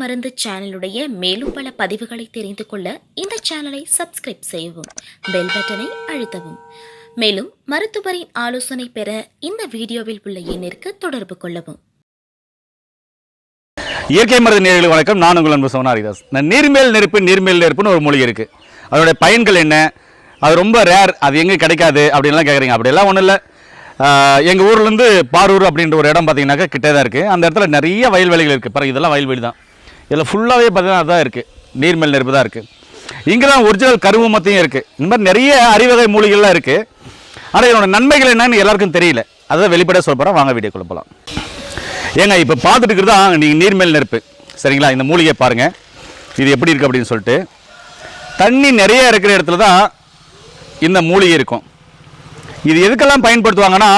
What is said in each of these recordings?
மருந்து சேனலுடைய மேலும் பல பதிவுகளை தெரிந்து கொள்ள இந்த சேனலை சப்ஸ்கிரைப் செய்யவும் பெல் பட்டனை அழுத்தவும். மேலும் மருத்துவரின் ஆலோசனை பெற இந்த வீடியோவில் உள்ள எண்ணிற்கு தொடர்பு கொள்ளவும். இயற்கை மருந்து நேர்களுக்கு வணக்கம். நான் உங்கள் அன்பு சோனாரிதாஸ். நீர்மேல் நெருப்பு நீர்மேல் நெருப்புன்னு ஒரு மொழி இருக்குது அதோட பயன்கள் என்ன? அது ரொம்ப ரேர் அது எங்கே கிடைக்காது அப்படின்லாம் கேட்குறீங்க அப்படியெல்லாம் ஒன்றும் இல்லை. எங்கள் ஊர்லேருந்து பாரூர் அப்படின்ற ஒரு இடம் பார்த்தீங்கன்னாக்கா கிட்டே தான் இருக்குது அந்த இடத்துல நிறைய வயல்வெளிகள் இருக்குது பிறகு இதெல்லாம் வயல்வெளி தான் இதில் ஃபுல்லாகவே பார்த்தீங்கன்னா அதான் இருக்குது நீர்மேல் நெருப்பு தான் இருக்குது இங்கே தான் ஒரிஜினல் கருவமத்தையும் இருக்குது இந்த மாதிரி நிறைய அறிவகை மூலிகைலாம் இருக்குது ஆனால் இதனோட நன்மைகள் என்னன்னு எல்லாருக்கும் தெரியல. அதை வெளிப்படையாக சொல்ல போகிறோம் வாங்க வீடியோ போகலாம் ஏங்க இப்போ பார்த்துட்டு இருக்கிறது தான் நீங்கள் நீர்மேல் நெருப்பு. சரிங்களா? இந்த மூலிகை பாருங்கள் இது எப்படி இருக்குது அப்படின்னு சொல்லிட்டு. தண்ணி நிறைய இருக்கிற இடத்துல தான் இந்த மூலிகை இருக்கும். இது எதுக்கெல்லாம் பயன்படுத்துவாங்கன்னா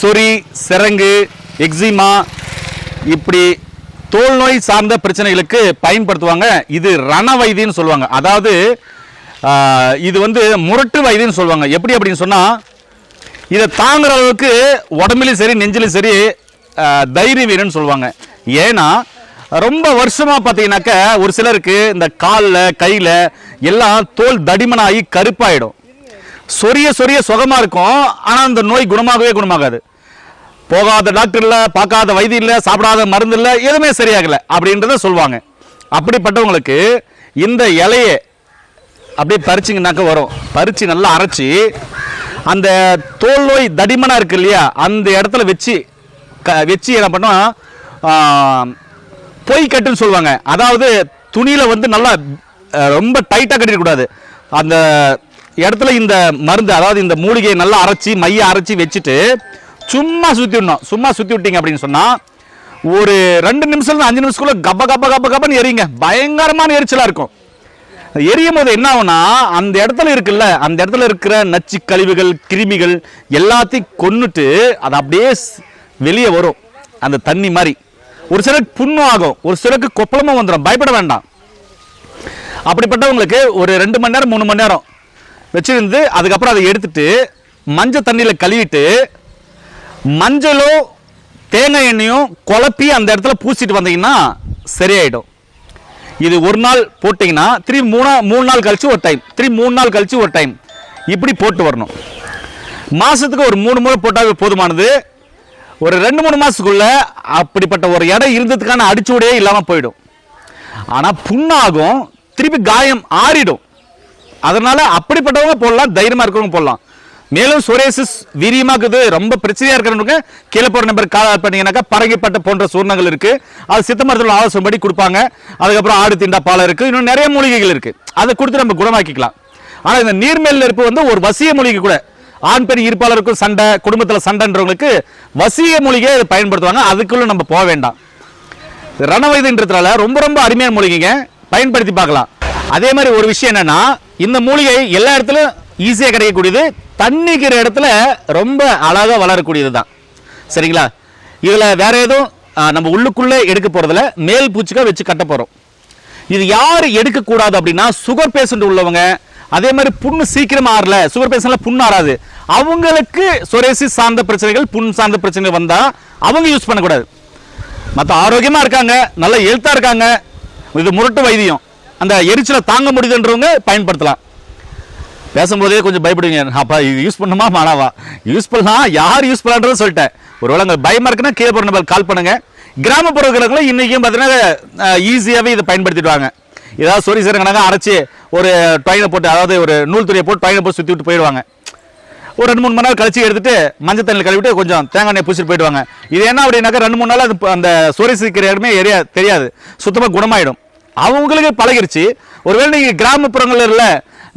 சொறி சிரங்கு எக்ஸிமா இப்படி தோல் நோய் சார்ந்த பிரச்சனைகளுக்கு பயன்படுத்துவாங்க. இது ரண வைத்தியம்னு சொல்லுவாங்க. அதாவது இது வந்து முரட்டு வைத்தியம்னு சொல்லுவாங்க. எப்படி அப்படின்னு சொன்னால் இதை தாங்குற அளவுக்கு உடம்புலையும் சரி நெஞ்சிலும் சரி தைரிய வீரன்னு சொல்லுவாங்க. ஏன்னா ரொம்ப வருஷமாக பார்த்தீங்கன்னாக்க ஒரு சிலருக்கு இந்த காலில் கையில் எல்லாம் தோல் தடிமனாகி கருப்பாயிடும். சொரிய சொரிய சுகமாக இருக்கும். ஆனால் அந்த நோய் குணமாகவே குணமாகாது. போகாத டாக்டர் இல்லை பார்க்காத வைத்தி இல்லை சாப்பிடாத மருந்து இல்லை எதுவுமே சரியாகலை அப்படின்றத சொல்லுவாங்க அப்படிப்பட்டவங்களுக்கு இந்த இலையை அப்படியே பறிச்சிங்கனாக்க வரும். பறித்து நல்லா அரைச்சி அந்த தோல் நோய் தடிமனாக இருக்கு இல்லையா அந்த இடத்துல வச்சு க வச்சு என்ன பண்ணோம் பொய் கட்டுன்னு சொல்லுவாங்க அதாவது துணியில் வந்து நல்லா ரொம்ப டைட்டாக கட்டிடக்கூடாது அந்த இடத்துல இந்த மருந்து அதாவது இந்த மூலிகையை நல்லா அரைச்சி மைய அரைச்சி வச்சுட்டு சும்மா சுற்றி விடணும். சும்மா சுற்றி விட்டீங்க அப்படின்னு சொன்னால் ஒரு ரெண்டு நிமிஷம் அஞ்சு நிமிஷத்துக்குள்ள கப்ப கப்ப கப்ப கப்பன்னு எரியுங்க. பயங்கரமான எரிச்சலாக இருக்கும். எரியும் போது என்ன ஆகும்னா அந்த இடத்துல இருக்குல்ல அந்த இடத்துல இருக்கிற நச்சு கழிவுகள் கிருமிகள் எல்லாத்தையும் கொன்னுட்டு அது அப்படியே வெளியே வரும். அந்த தண்ணி மாதிரி. ஒரு சிலருக்கு புண்ணும் ஆகும். ஒரு சிலருக்கு கொப்பளமும் வந்துடும் பயப்பட வேண்டாம். அப்படிப்பட்டவங்களுக்கு ஒரு ரெண்டு மணி நேரம் மூணு மணி நேரம் வச்சிருந்து அதுக்கப்புறம் அதை எடுத்துட்டு மஞ்சள் தண்ணியில் கழுவிட்டு மஞ்சளும் தேங்காய் எண்ணெயும் குழப்பி அந்த இடத்துல பூசிட்டு வந்தீங்கன்னா சரியாயிடும். இது ஒரு நாள் போட்டிங்கன்னா திரும்பி மூணா மூணு நாள் கழித்து ஒரு டைம் திரும்பி மூணு நாள் கழித்து ஒரு டைம் இப்படி போட்டு வரணும். மாதத்துக்கு ஒரு மூணு முறை போட்டாவே போதுமானது. ஒரு ரெண்டு மூணு மாதத்துக்குள்ளே அப்படிப்பட்ட ஒரு இடம் இருந்ததுக்கான அடிச்சுவடையே இல்லாமல் போயிடும். ஆனால் புண்ணாகும் திருப்பி காயம் ஆறிடும். அதனால் அப்படிப்பட்டவங்க போடலாம் தைரியமாக இருக்கிறவங்க போடலாம். மேலும் சொரேசிஸ் வீரியமாக்குது. ரொம்ப பிரச்சனையாக இருக்கிறவங்க கீழே போகிற நம்பர் கால் பண்ணீங்கன்னாக்கா பரங்கிப்பட்ட போன்ற சூர்ணங்கள் இருக்குது அது சித்த மருத்துவ ஆலோசனைப்படி கொடுப்பாங்க. அதுக்கப்புறம் ஆடு திண்டா பாலை இருக்குது இன்னும் நிறைய மூலிகைகள் இருக்குது அதை கொடுத்து நம்ம குணமாக்கிக்கலாம். ஆனால் இந்த நீர்மேல் நெருப்பு வந்து ஒரு வசிய மூலிகை கூட. ஆண் பெண் இருப்பாளருக்கும் சண்டை குடும்பத்தில் சண்டைன்றவங்களுக்கு வசிய மூலிகையை இதை பயன்படுத்துவாங்க. அதுக்குள்ளே நம்ம போக வேண்டாம். ரணவைதுன்றதுனால ரொம்ப ரொம்ப அருமையான மூலிகைங்க. பயன்படுத்தி பார்க்கலாம். அதே மாதிரி ஒரு விஷயம் என்னன்னா இந்த மூலிகை எல்லா இடத்துலையும் ஈஸியாக கிடைக்கக்கூடியது. தண்ணிக்கிற இடத்துல ரொம்ப அழகாக வளரக்கூடியது தான். சரிங்களா? இதில் வேற எதுவும் நம்ம உள்ளுக்குள்ளே எடுக்க போகிறதுல மேல் பூச்சிக்காக வச்சு கட்ட போகிறோம் இது யார் எடுக்கக்கூடாது அப்படின்னா சுகர் பேஷண்ட் உள்ளவங்க. அதே மாதிரி புண்ணு சீக்கிரம் ஆறல. சுகர் பேஷண்ட்ல புண்ணு ஆறாது. அவங்களுக்கு சொரேசிஸ் சார்ந்த பிரச்சனைகள் புண் சார்ந்த பிரச்சனைகள் வந்தால் அவங்க யூஸ் பண்ணக்கூடாது. மற்ற ஆரோக்கியமாக இருக்காங்க நல்ல எழுத்தாக இருக்காங்க. இது முரட்டு வைத்தியம். அந்த எரிச்சலை தாங்க முடியுதுன்றவங்க பயன்படுத்தலாம். பேசும்போதே கொஞ்சம் பயப்படுவீங்க. அப்பா இது யூஸ் பண்ணுமா? மாணவா யூஸ் பண்ணலாம் யார் யூஸ் பண்ணலான்றது சொல்லிட்டேன். ஒருவேளை உங்களுக்கு பயமாக இருக்குன்னா கீழே போகிற நம்பர் கால் பண்ணுங்க. கிராமப்புறங்களுக்குள்ள இன்றைக்கும் பார்த்தீங்கன்னா ஈஸியாகவே இதை பயன்படுத்திடுவாங்க. ஏதாவது சொரி சிறங்கினாங்க அரைச்சி ஒரு டொயினை போட்டு அதாவது ஒரு நூல் துணியை போட்டு டொயினை போட்டு சுற்றி விட்டு போயிடுவாங்க. ஒரு ரெண்டு மூணு மணி நேரம் கழிச்சு எடுத்துட்டு மஞ்சள் தண்ணியில் கழுவிட்டு கொஞ்சம் தேங்காய் எண்ணெய் பூசிட்டு போயிடுவாங்க. இது என்ன அப்படின்னாக்கா ரெண்டு மூணு நாள் அது அந்த சொரி சிக்கிற இடமே எரியா தெரியாது. சுத்தமாக குணமாயிடும். அவங்களுக்கு பழகிருச்சு. ஒருவேளை நீங்கள் கிராமப்புறங்களில் இல்லை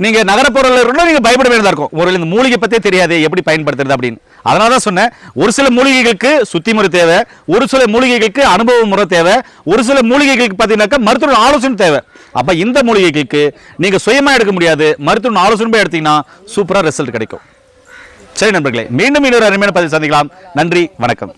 நீங்கள் நகரப்புறங்களில் இருந்தால் நீங்கள் பயப்பட வேண்டியதாக இருக்கும். ஒருவேளை இந்த மூலிகை பற்றியே தெரியாது எப்படி பயன்படுத்துறது அப்படின்னு. அதனால தான் சொன்னேன். ஒரு சில மூலிகைகளுக்கு சுத்தி முறை தேவை ஒரு சில மூலிகைகளுக்கு அனுபவ முறை தேவை ஒரு சில மூலிகைகளுக்கு பார்த்தீங்கன்னாக்கா மருத்துவ ஆலோசனை தேவை. அப்போ இந்த மூலிகைகளுக்கு நீங்கள் சுயமாக எடுக்க முடியாது மருத்துவ ஆலோசனை போய் எடுத்தீங்கன்னா சூப்பராக ரிசல்ட் கிடைக்கும். சரி நண்பர்களே மீண்டும் இன்னொரு அருமையான பதிவு சந்திக்கலாம். நன்றி வணக்கம்.